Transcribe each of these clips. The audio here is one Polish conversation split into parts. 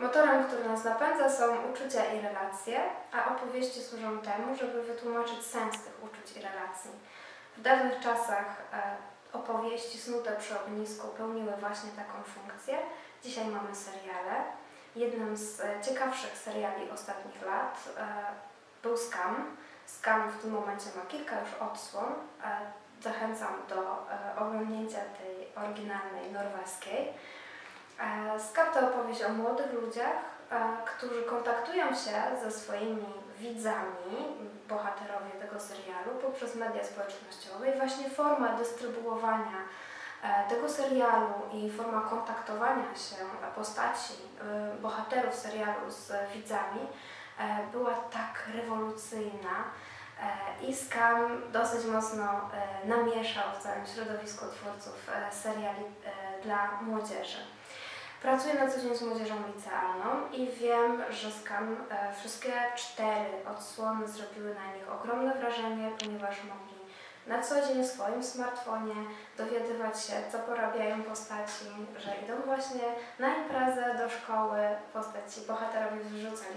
Motorem, który nas napędza są uczucia i relacje, a opowieści służą temu, żeby wytłumaczyć sens tych uczuć i relacji. W dawnych czasach e, opowieści snute przy ognisku pełniły właśnie taką funkcję. Dzisiaj mamy seriale. Jednym z e, ciekawszych seriali ostatnich lat e, był Skam. Skam w tym momencie ma kilka już odsłon. Zachęcam do oglądnięcia tej oryginalnej norweskiej. E, Skam to opowieść o młodych ludziach, e, którzy kontaktują się ze swoimi widzami, bohaterowie tego serialu, poprzez media społecznościowe i właśnie forma dystrybuowania e, tego serialu i forma kontaktowania się postaci, bohaterów serialu z widzami była tak rewolucyjna i Skam dosyć mocno namieszał w całym środowisku twórców seriali dla młodzieży. Pracuję na co dzień z młodzieżą licealną i wiem, że Skam e, wszystkie cztery odsłony zrobiły na nich ogromne wrażenie, ponieważ mogli na co dzień w swoim smartfonie dowiadywać się, co porabiają postaci, że idą właśnie na imprezę do szkoły, postaci, bohaterowie wyrzucali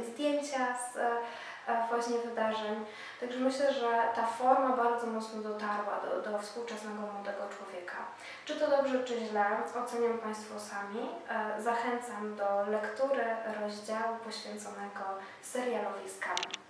właśnie wydarzeń. Także myślę, że ta forma bardzo mocno dotarła do, do współczesnego młodego człowieka. Czy to dobrze, czy źle, ocenią Państwo sami. E, Zachęcam do lektury rozdziału poświęconego serialowi Skam.